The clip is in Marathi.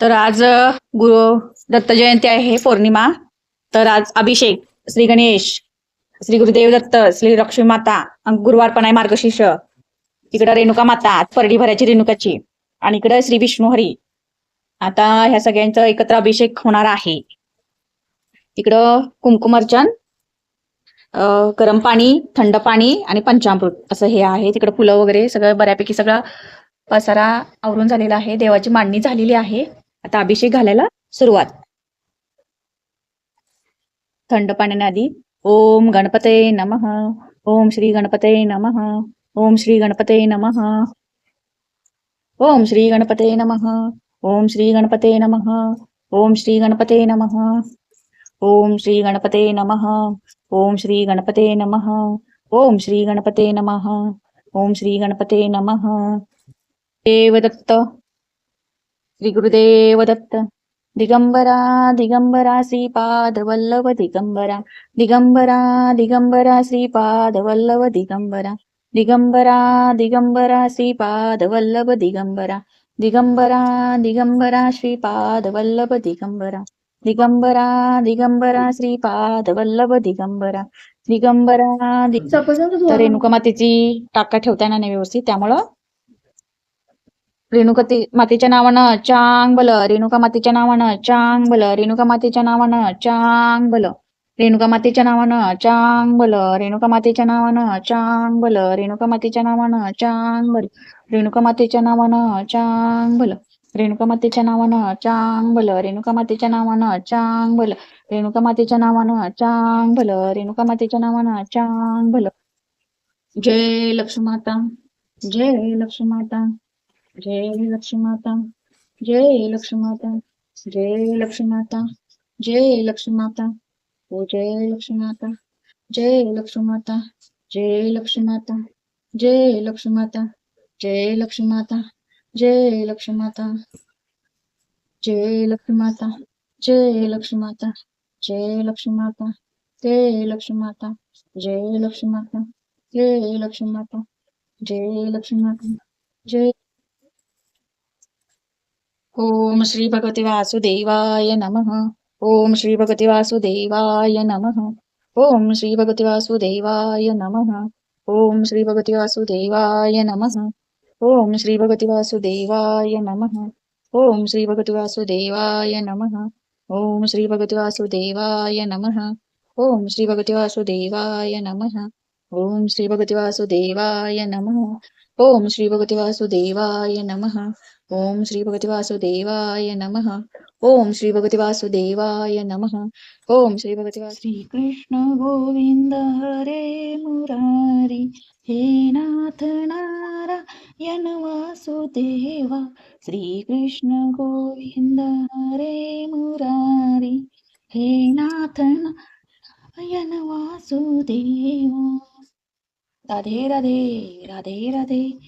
तर आज गुरु दत्त जयंती आहे पौर्णिमा. तर आज अभिषेक श्री गणेश श्री गुरुदेव दत्त श्री लक्ष्मी माता गुरुवार पण आहे मार्गशीर्ष. इकडं रेणुका माता आज परडी भरायची रेणुकाची. आणि इकडं श्री विष्णुहरी आता ह्या सगळ्यांचं एकत्र अभिषेक होणार आहे. इकडं कुंकुमर्चन गरम पाणी थंड पाणी आणि पंचामृत असं हे आहे. तिकडं फुलं वगैरे सगळं बऱ्यापैकी सगळं पसारा आवरून झालेला आहे देवाची मांडणी झालेली आहे आता अभिषेक घालायला सुरुवात थंड पाण्याने आधी ओम गणपते नमः ओम श्री गणपते नमः ओम श्री गणपते नमः ओम श्री गणपते नमः ओम श्री गणपते नमः ओम श्री गणपते नमः ओम श्री गणपते नमः ओम श्री गणपते नमः ओम श्री गणपते नमः ओम श्री गणपते नमः देव दत्त श्री गुरुदेव दत्त दिगंबरा। दिगंबरा श्रीपाद वल्लभ दिगंबरा। दिगंबरा दिगंबरा श्रीपाद वल्लभ दिगंबरा। दिगंबरा दिगंबरा श्रीपाद वल्लभ दिगंबरा। दिगंबरा दिगंबरा श्रीपाद वल्लभ दिगंबरा। दिगंबरा दिगंबरा श्रीपाद वल्लभ दिगंबरा दिगंबरा तर रेणुका मातेची टाका ठेवता येणार नाही व्यवस्थित त्यामुळं रेणुका ती- मातेच्या नावानं चांग बल रेणुका मातेच्या नावानं चांग बल रेणुका मातेच्या नावानं चांग बल रेणुका मातेच्या नावानं चांग बल रेणुका मातेच्या नावानं चांग बल रेणुका मातेच्या नावानं चांग बल रेणुका मातेच्या नावानं चांग बल रेणुका मातेच्या नावानं चांग बल रेणुका मातेच्या नावानं चांग बल रेणुका मातेच्या नावानं चांग भल रेणुका मातेच्या नावानं चांग भल जय लक्ष्मी माता जय लक्ष्मी माता जय लक्ष्मी माता जय लक्ष्मी माता जय लक्ष्मी माता जय लक्ष्मी माता ओ जय लक्ष्मी माता जय लक्ष्मी माता जय लक्ष्मी माता जय लक्ष्मी माता जय लक्ष्मी माता जय लक्ष्मी माता जय लक्ष्मी माता जय लक्ष्मी माता जय लक्ष्मी माता जय लक्ष्मी माता जय लक्ष्मी माता जय लक्ष्मी माता जय लक्ष्मी माता जय ओम श्री भगवते वासुदेवाय नमः ओम श्री भगवते वासुदेवाय नमः ओम श्री भगवते वासुदेवाय नमः ओम श्री भगवते वासुदेवाय नमः ओम श्री भगवते वासुदेवाय नमः ओम श्री भगवते वासुदेवाय नमः ओम श्री भगवते वासुदेवाय नमः ओम श्री भगवते वासुदेवाय नमः ओम श्री भगवते वासुदेवाय नमः ओम श्री भगवते वासुदेवाय नमः ओम श्री भगवती वासुदेवाय नम। ओम श्री भगवती वासुदेवाय नम। ओम श्री भगवती वासु श्री कृष्ण गोविंद हरे मुरारी। हे नाथ नारायण वासुदेवा। श्री कृष्ण गोविंद हरे मुरारी। हे नाथ नारायण वासुदेवा। राधे राधे राधे राधे।